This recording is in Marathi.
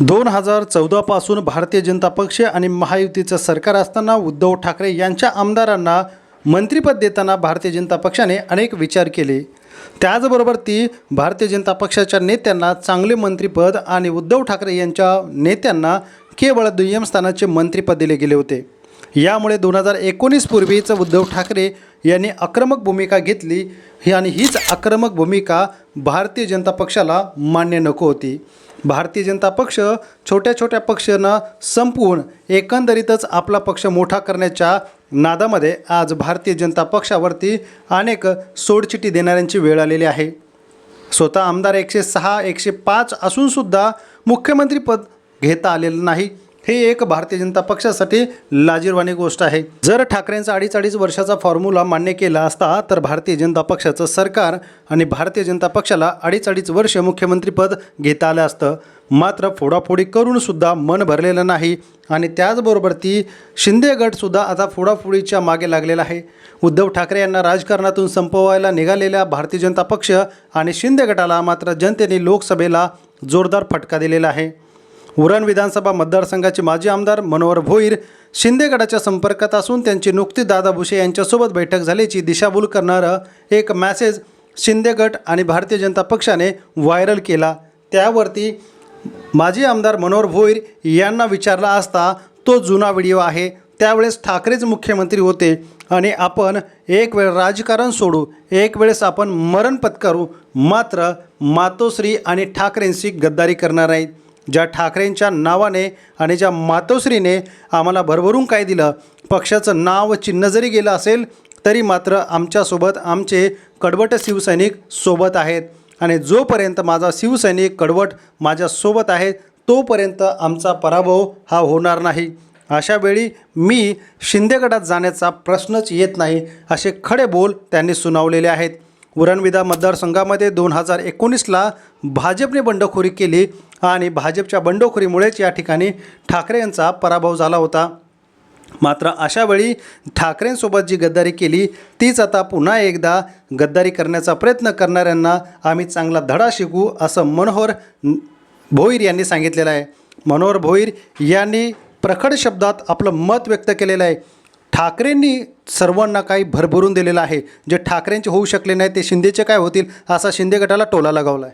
दोन हजार चौदापासून भारतीय जनता पक्ष आणि महायुतीचं सरकार असताना उद्धव ठाकरे यांच्या आमदारांना मंत्रिपद देताना भारतीय जनता पक्षाने अनेक विचार केले. त्याचबरोबर ती भारतीय जनता पक्षाच्या नेत्यांना चांगले मंत्रिपद आणि उद्धव ठाकरे यांच्या नेत्यांना केवळ दुय्यम स्थानाचे मंत्रिपद दिले गेले होते. यामुळे दोन हजार एकोणीस पूर्वीच उद्धव ठाकरे यांनी आक्रमक भूमिका घेतली आणि हीच आक्रमक भूमिका भारतीय जनता पक्षाला मान्य नको होती. भारतीय जनता पक्ष छोट्या छोट्या पक्षांना संपवून एकंदरीतच आपला पक्ष मोठा करण्याच्या नादामध्ये आज भारतीय जनता पक्षावरती अनेक सोडचिटी देणाऱ्यांची वेळ आलेली आहे. स्वतः आमदार एकशे सहा एकशे पाच असूनसुद्धा मुख्यमंत्रीपद घेता आलेलं नाही. हे एक भारतीय जनता पक्षासाठी लाजीरवाणी गोष्ट आहे. जर ठाकरेंचा अडीच अडीच वर्षाचा फॉर्म्युला मान्य केला असता तर भारतीय जनता पक्षाचं सरकार आणि भारतीय जनता पक्षाला अडीच अडीच वर्ष मुख्यमंत्रीपद घेता आलं असतं. मात्र फोडाफोडी करूनसुद्धा मन भरलेलं नाही आणि त्याचबरोबर ती शिंदे गटसुद्धा आता फोडाफोडीच्या मागे लागलेला आहे. उद्धव ठाकरे यांना राजकारणातून संपवायला निघालेल्या भारतीय जनता पक्ष आणि शिंदे गटाला मात्र जनतेने लोकसभेला जोरदार फटका दिलेला आहे. उरण विधानसभा मतदारसंघाचे माजी आमदार मनोहर भोईर शिंदे गटाच्या संपर्कात असून त्यांची नुकतीच दादा भुसे यांच्यासोबत बैठक झाल्याची दिशाभूल करणारं एक मॅसेज शिंदे गट आणि भारतीय जनता पक्षाने व्हायरल केला. त्यावरती माजी आमदार मनोहर भोईर यांना विचारला असता तो जुना व्हिडिओ आहे. त्यावेळेस ठाकरेच मुख्यमंत्री होते आणि आपण एक वेळ राजकारण सोडू एक वेळेस आपण मरण पत्करू मात्र मातोश्री आणि ठाकरेंशी गद्दारी करणार नाहीत. ज्या ठाकरेंच्या नावाने आणि ज्या मातोश्रीने आम्हाला भरभरून काय दिलं पक्षाचं नाव चिन्ह जरी गेलं असेल तरी मात्र आमच्यासोबत आमचे कडवट शिवसैनिक सोबत आहेत. आणि जोपर्यंत माझा शिवसैनिक कडवट माझ्यासोबत आहे तोपर्यंत आमचा पराभव हा होणार नाही. अशावेळी मी शिंदे गटात जाण्याचा प्रश्नच येत नाही असे खडे बोल त्यांनी सुनावलेले आहेत. उरणविधा मतदारसंघामध्ये दोन हजार एकोणीसला भाजपने बंडखोरी केली आणि भाजपच्या बंडखोरीमुळेच या ठिकाणी ठाकरे यांचा पराभव झाला होता. मात्र अशावेळी ठाकरेंसोबत जी गद्दारी केली तीच आता पुन्हा एकदा गद्दारी करण्याचा प्रयत्न करणाऱ्यांना आम्ही चांगला धडा शिकू असं मनोहर भोईर यांनी सांगितलेलं आहे. मनोहर भोईर यांनी प्रखड शब्दात आपलं मत व्यक्त केलेलं आहे. ठाकरेंनी सर्वांना काही भरभरून दिलेलं आहे. जे ठाकरेंचे होऊ शकले नाही ते शिंदेचे काय होतील असा शिंदे गटाला टोला लगावला आहे